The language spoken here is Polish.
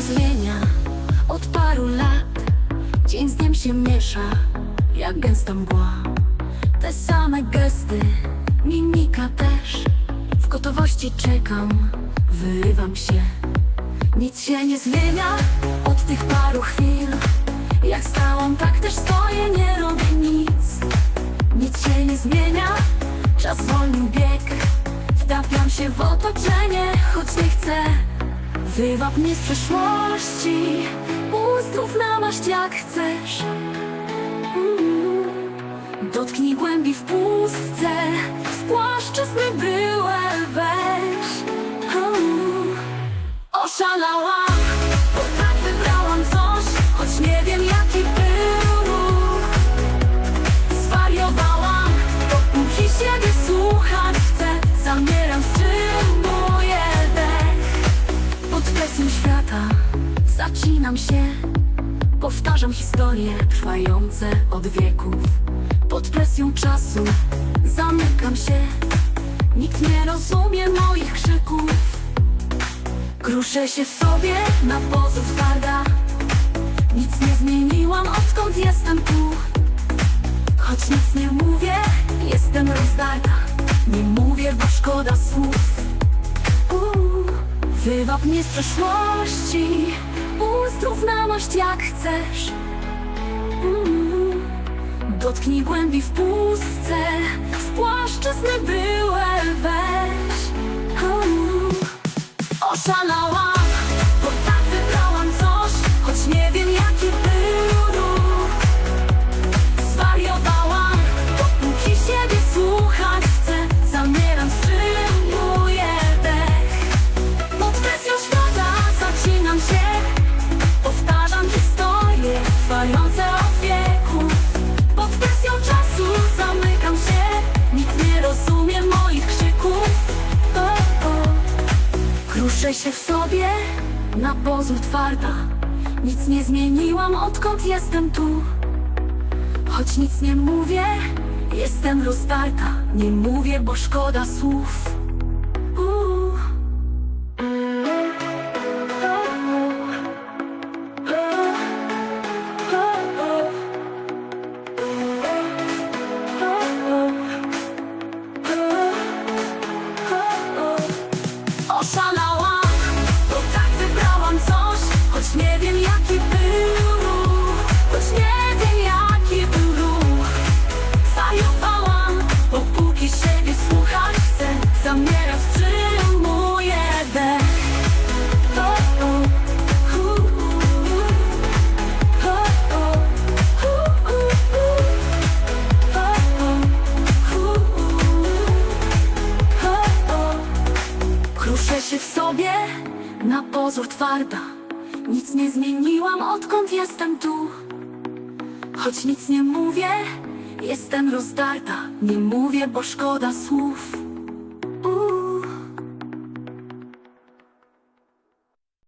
zmienia. Od paru lat Dzień z dniem się miesza, jak gęsta mgła. Te same gesty, mimika też. W gotowości czekam, wyrywam się. Nic się nie zmienia od tych paru chwil. Jak stałam, tak też stoję, nie robię nic. Nic się nie zmienia, czas zwolnił bieg. Wtapiam się w otoczenie, choć nie chcę Wywab mnie z przeszłości Uzdrów namaść jak chcesz Mm. Dotknij głębi w pustce W płaszczyzny się. Powtarzam historie trwające od wieków. Pod presją czasu zamykam się. Nikt nie rozumie moich krzyków. Kruszę się w sobie na pozór twarda. Nic nie zmieniłam odkąd jestem tu. Choć nic nie mówię, jestem rozdarta. Nie mówię, bo szkoda słów. Uuu, Wywab mnie z przeszłości Namaść jak chcesz. Uuu, Dotknij głębi w pustce Kruszę się w sobie, na pozór twarda. Nic nie zmieniłam odkąd jestem tu. Choć nic nie mówię, jestem rozdarta Nie mówię, bo szkoda słów w sobie, na pozór twarda. Nic nie zmieniłam odkąd jestem tu. Choć nic nie mówię, jestem rozdarta. Nie mówię, bo szkoda słów